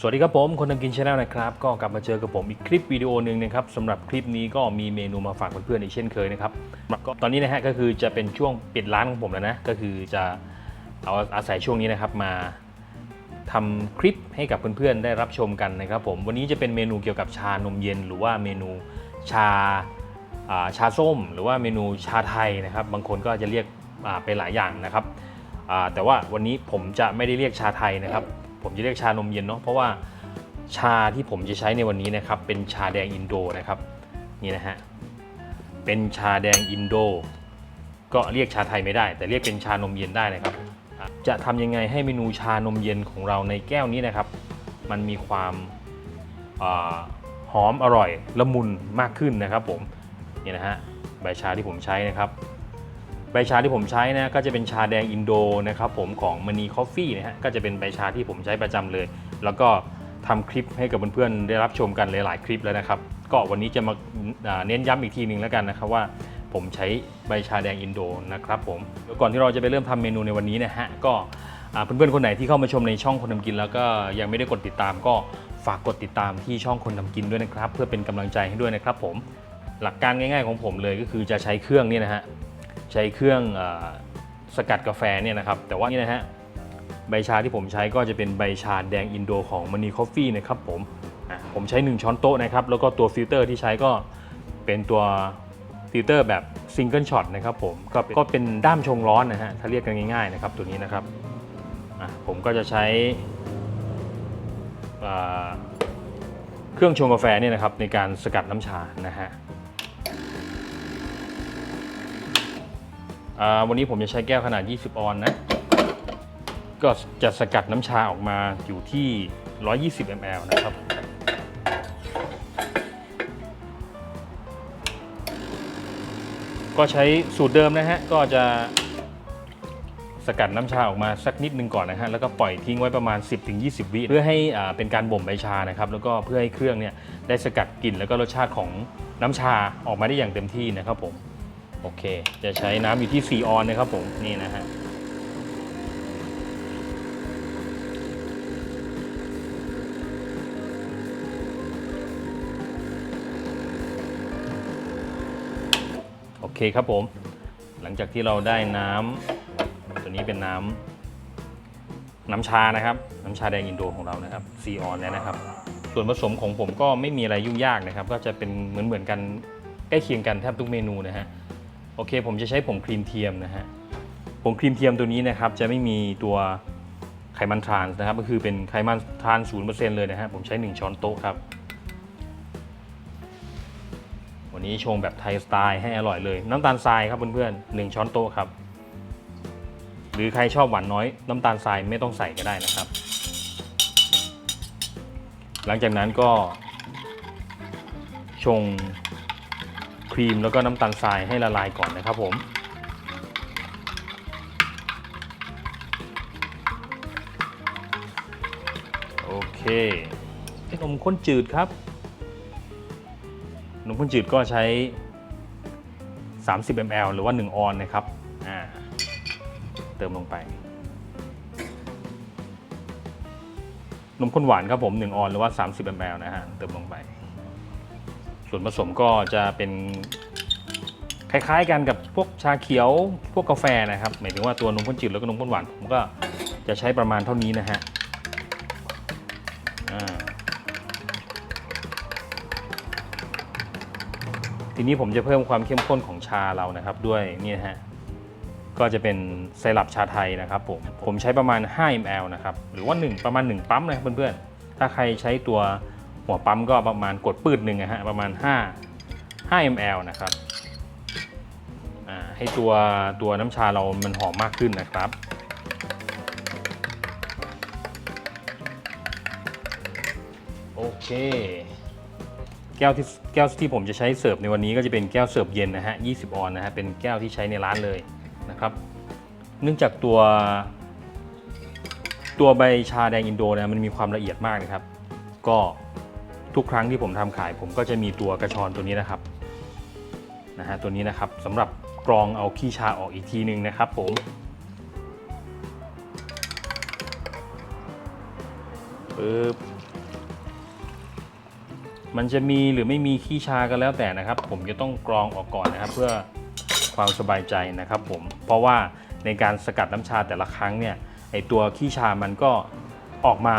สวัสดีครับผมคนทำกินชาแนลนะครับก็กลับมาเจอกับผมอีกคลิปวิดีโอหนึ่งนะครับสำหรับคลิปนี้ก็มีเมนูมาฝากเพื่อนๆอีกเช่นเคยนะครับก็ตอนนี้นะฮะก็คือจะเป็นช่วงปิดร้านของผมแล้วนะก็คือจะเอาอาศัยช่วงนี้นะครับมาทำคลิปให้กับเพื่อนๆได้รับชมกันนะครับผมวันนี้จะเป็นเมนูเกี่ยวกับชานมเย็น หรือว่าเมนูชาชาส้ม หรือว่าเมนูชาไทยนะครับ บางคนก็จะเรียกไปหลายอย่างนะครับแต่ว่าวันนี้ผมจะไม่ได้เรียกชาไทยนะครับ ผมจะเรียกชานมเย็นเนาะเพราะว่าชาที่ผมจะใช้ในวันนี้นะครับ เป็นชาแดงอินโดนะครับนี่นะฮะเป็นชาแดงอินโด ก็เรียกชาไทยไม่ได้ แต่เรียกเป็นชานมเย็นได้นะครับ จะทำยังไงให้เมนูชานมเย็นของเราในแก้วนี้นะครับ มันมีความอหอมอร่อยละมุนมากขึ้นนะครับผมนี่นะฮะใบชาที่ผมใช้นะครับ บชาที่ผมใช้นะก็จะเป็นชาแดงอินโดนะครับผมของมณีคอฟฟี่นะฮะก็จะเป็นใบชาที่ผมใช้ประจำเลย แล้วก็ทำคลิปให้กับเพื่อนๆได้รับชมกันหลาย ๆ คลิปแล้วนะครับ ก็วันนี้จะมาเน้นย้ำอีกทีหนึ่งแล้วกันนะครับว่าผมใช้ใบชาแดงอินโดนะครับผมเดี๋ยวก่อนที่เราจะไปเริ่มทำเมนูในวันนี้นะฮะก็เพื่อนๆคนไหนที่เข้ามาชมในช่องคนทำกิน แล้วก็ยังไม่ได้กดติดตามก็ฝากกดติดตามที่ช่องคนทำกินด้วยนะครับ เพื่อเป็นกำลังใจให้ด้วยนะครับผมหลักการง่าย ๆของผมเลยก็คือจะใช้เครื่องนี่นะฮะ ช้เครื่องอสกัดกาแฟเนี่ยนะครับ แต่ว่านี่นะฮะใบชาที่ผมใช้ก็จะเป็นใบชาแดงอินโดของมณีคอฟฟี่นะครับผมผมใช้ 1 ช้อนโต๊ะนะครับ แล้วก็ตัวฟิลเตอร์ที่ใช้ก็เป็นตัวฟิลเตอร์แบบซิงเกิลช็อตนะครับผมก็เป็นก็เป็นด้ามชงร้อนนะฮะถ้าเรียกกันง่ายๆนะครับตัวนี้นะครับผมก็จะใช้เครื่องชงกาแฟเนี่ยนะครับในการสกัดน้ำชานะฮะ วันนี้ผมจะใช้แก้วขนาด 20 ออนนะ ก็จะสกัดน้ำชาออกมาอยู่ที่ 120 ml นะครับ ก็ใช้สูตรเดิมนะฮะ ก็จะสกัดน้ำชาออกมาสักนิดนึงก่อนนะฮะ แล้วก็ปล่อยทิ้งไว้ประมาณ 10-20 วิ เพื่อให้อ่าเป็นการบ่มใบชานะครับ แล้วก็เพื่อให้เครื่องเนี่ยได้สกัดกลิ่นแล้วก็รสชาติของน้ำชาออกมาได้อย่างเต็มที่นะครับผม โอเค จะใช้น้ำอยู่ที่ 4 ออนนะครับผม นี่นะฮะ โอเคครับผม หลังจากที่เราได้น้ำตัวนี้เป็นน้ำน้ำชานะครับ น้ำชาแดงอินโดของเรานะครับซีออนเนี่ยนะครับ ส่วนผสมของผมก็ไม่มีอะไรยุ่งยากนะครับ ก็จะเป็นเหมือนเหมือนกันใกล้เคียงกันแทบทุกเมนูนะฮะ โอเค ผมจะใช้ผงครีมเทียมนะฮะผงครีมเทียมตัวนี้นะครับจะไม่มีตัวไขมันทรานส์นะครับ ก็คือเป็นไขมันทรานศูนย์เปอร์เซ็นต์เลยนะฮะผมใช้ 1 ช้อนโต๊ะครับ วันนี้ชงแบบไทยสไตล์ให้อร่อยเลย น้ำตาลทรายครับเพื่อนๆ1ช้อนโต๊ะครับ หรือใครชอบหวานน้อย น้ำตาลทรายไม่ต้องใส่ก็ได้นะครับ หลังจากนั้นก็ชง รีมแล้วก็น้ำตาลทรายให้ละลายก่อนนะครับผมโอเคนมข้นจืดครับนมข้นจืดก็ใช้ 30 ml หรือว่า 1 ออนนะครับเติมลงไป นมข้นหวานครับผม 1 ออนหรือว่า 30 ml นะฮะ เติมลงไป ส่วนผสมก็จะเป็นคล้ายๆกันกับพวกชาเขียวพวกกาแฟนะครับ หมายถึงว่าตัวนมข้นจืดแล้วก็นมข้นหวานผมก็จะใช้ประมาณเท่านี้นะฮะทีนี้ผมจะเพิ่มความเข้มข้นของชาเรานะครับด้วยนี่นะฮะก็จะเป็นไซรัปชาไทยนะครับผมผมใช้ประมาณ 5 ml นะครับหรือว่า 1 ประมาณ 1 ปั๊มนะครับเพื่อนๆ ถ้าใครใช้ตัว หัวปั๊มก็ประมาณกดปืดหนึ่งนะฮะประมาณ 5 5 ml นะครับอ่าให้ตัวตัวน้ำชาเรามันหอมมากขึ้นนะครับโอเค แก้วที่แก้วที่ผมจะใช้เสิร์ฟในวันนี้ก็จะเป็นแก้วเสิร์ฟเย็นนะฮะ 20 ออนนะฮะ เป็นแก้วที่ใช้ในร้านเลยนะครับ เนื่องจากตัว ตัวใบชาแดงอินโดเนี่ยมันมีความละเอียดมากนะครับ ก็ ทุกครั้งที่ผมทำขาย ผมก็จะมีตัวกระชอนตัวนี้นะครับนะฮะตัวนี้นะครับสำหรับกรองเอาขี้ชาออกอีกทีหนึ่งนะครับ ผมปึ๊บมันจะมีหรือไม่มีขี้ชาก็แล้วแต่นะครับ ผมจะต้องกรองออกก่อนนะครับ เพื่อความสบายใจนะครับ ผมเพราะว่าในการสกัดน้ำชาแต่ละครั้งเนี่ยไอตัวขี้ชามันก็ออกมา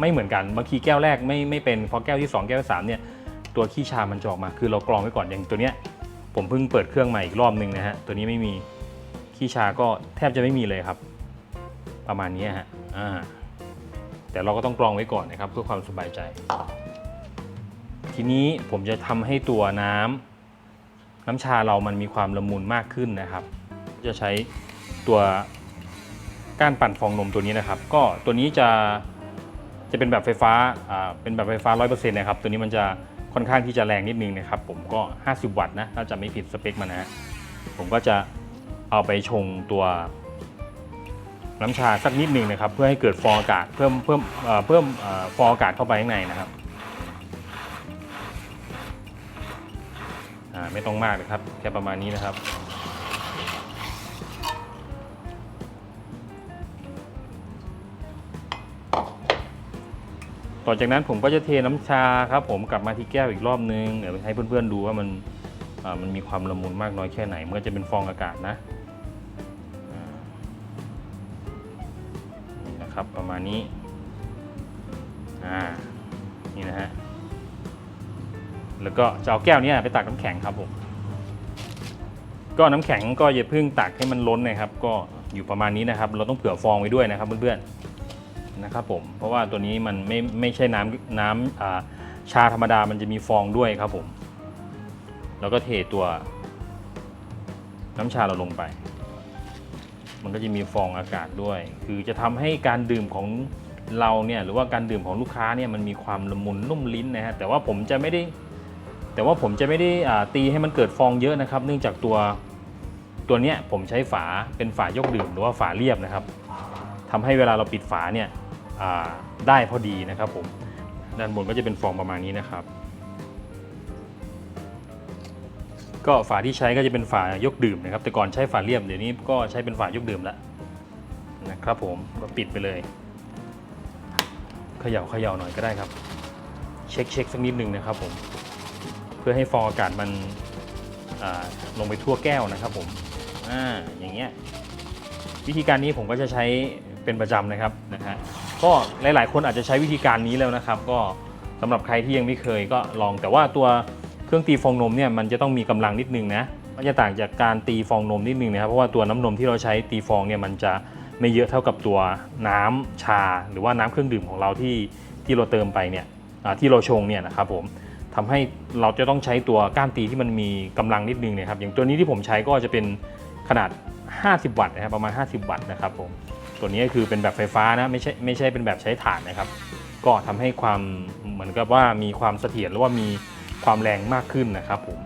ไม่เหมือนกันบางทีแก้วแรกไม่ไม่เป็นพอแก้วที่สองแก้วที่สามเนี่ยตัวขี้ชามันจะออกมา คือเรากรองไว้ก่อนอย่างตัวเนี้ยผมเพิ่งเปิดเครื่องใหม่อีกรอบนึงนะฮะตัวนี้ไม่มีขี้ชาก็แทบจะไม่มีเลยครับ ประมาณนี้ฮะอ่าแต่เราก็ต้องกรองไว้ก่อนนะครับ เพื่อความสบายใจ ทีนี้ผมจะทำให้ตัวน้ำน้ำชาเรามันมีความละมุนมากขึ้นนะครับ จะใช้ตัวก้านปั่นฟองนมตัวนี้นะครับ ก็ตัวนี้จะ จะเป็นแบบไฟฟ้าเป็นแบบไฟฟ้า 100%นะครับ ตัวนี้มันจะค่อนข้างที่จะแรงนิดนึงนะครับ ผมก็ 50 วัตต์นะ ถ้าจะไม่ผิดสเปคมันนะผมก็จะเอาไปชงตัวน้ำชาสักนิดหนึ่งนะครับ เพื่อให้เกิดฟองอากาศเพิ่มเพิ่มเพิ่มฟองอากาศเข้าไปข้างในนะครับไม่ต้องมากนะครับแค่ประมาณนี้นะครับ ต่อจากนั้นผมก็จะเทน้ำชาครับผมกลับมาที่แก้วอีกรอบนึงเดี๋ยวให้เพื่อนๆดูว่ามันมันมีความละมุนมากน้อยแค่ไหนมันก็จะเป็นฟองอากาศนะนี่นะครับประมาณนี้อ่านี่นะฮะแล้วก็จะเอาแก้วนี้ไปตักน้ำแข็งครับผมก็น้ำแข็งก็อย่าเพิ่งตักให้มันล้นนะครับ ก็อยู่ประมาณนี้นะครับ เราต้องเผื่อฟองไว้ด้วยนะครับเพื่อนๆ นะครับผมเพราะว่าตัวนี้มันไม่ไม่ใช่น้ำน้ำชาธรรมดามันจะมีฟองด้วยครับผม แล้วก็เทตัวน้ำชาเราลงไป มันก็จะมีฟองอากาศด้วย คือจะทำให้การดื่มของเราเนี่ยหรือว่าการดื่มของลูกค้าเนี่ยมันมีความละมุนนุ่มลิ้นนะฮะแต่ว่าผมจะไม่ได้ แต่ว่าผมจะไม่ได้ตีให้มันเกิดฟองเยอะนะครับ เนื่องจากตัวตัวเนี้ยผมใช้ฝาเป็นฝายกดื่มหรือว่าฝาเรียบนะครับทำให้เวลาเราปิดฝาเนี่ย ได้พอดีนะครับผมด้านบนก็จะเป็นฟองประมาณนี้นะครับ ก็ฝาที่ใช้ก็จะเป็นฝายกดื่มนะครับ แต่ก่อนใช้ฝาเรียบเดี๋ยวนี้ก็ใช้เป็นฝายกดื่มแล้วนะครับผมก็ปิดไปเลยเขย่าเขย่าหน่อยก็ได้ครับ เช็คเช็คสักนิดนึงนะครับผมเพื่อให้ฟองอากาศมันลงไปทั่วแก้วนะครับผมอ่าอย่างเงี้ยวิธีการนี้ผมก็จะใช้เป็นประจำนะครับนะฮะ ก็หลาย ๆ คนอาจจะใช้วิธีการนี้แล้วนะครับ ก็สำหรับใครที่ยังไม่เคยก็ลองแต่ว่าตัวเครื่องตีฟองนมเนี่ยมันจะต้องมีกำลังนิดนึงนะมันจะต่างจากการตีฟองนมนิดนึงนะครับเพราะว่าตัวน้ำนมที่เราใช้ตีฟองเนี่ยมันจะไม่เยอะเท่ากับตัวน้ำชา หรือว่าน้ำเครื่องดื่มของเราที่ที่เราเติมไปเนี่ยที่เราชงเนี่ยนะครับผมทำให้เราจะต้องใช้ตัวก้านตีที่มันมีกำลังนิดนึงนะครับอย่างตัวนี้ที่ผมใช้ก็จะเป็นขนาด 50 วัตต์นะครับประมาณ 50 วัตต์นะครับผม ตัวนี้ก็คือเป็นแบบไฟฟ้านะไม่ใช่ไม่ใช่เป็นแบบใช้ถ่านนะครับ ก็ทำให้ความเหมือนกับว่ามีความเสถียรหรือว่ามีความแรงมากขึ้นนะครับผม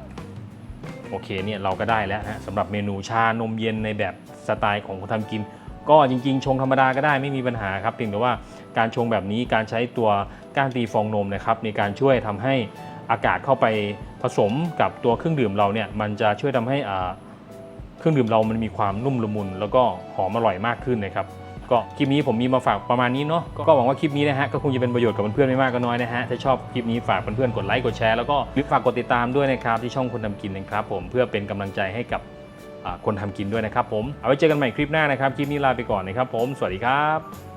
โอเคเนี่ยเราก็ได้แล้วนะสำหรับเมนูชานมเย็นในแบบสไตล์ของคนทำกิน ก็จริงๆ ชงธรรมดาก็ได้ไม่มีปัญหาครับเพียงแต่ว่าการชงแบบนี้การใช้ตัวก้านตีฟองนมนะครับในการช่วยทำให้อากาศเข้าไปผสมกับตัวเครื่องดื่มเราเนี่ยมันจะช่วยทำให้เครื่องดื่มเรามันมีความนุ่มละมุน แล้วก็หอมอร่อยมากขึ้นนะครับ ก็คลิปนี้ผมมีมาฝากประมาณนี้เนาะก็ก็หวังว่าคลิปนี้นะฮะก็คงจะเป็นประโยชน์กับเพื่อนๆไม่มากก็น้อยนะฮะถ้าชอบคลิปนี้ฝากเพื่อนๆกดไลค์กดแชร์แล้วก็ฝากกดติดตามด้วยนะครับที่ช่องคนทำกินนะครับผมเพื่อเป็นกำลังใจให้กับอ่าคนทำกินด้วยนะครับผมเอาไว้เจอกันใหม่คลิปหน้านะครับคลิปนี้ลาไปก่อนนะครับผมสวัสดีครับ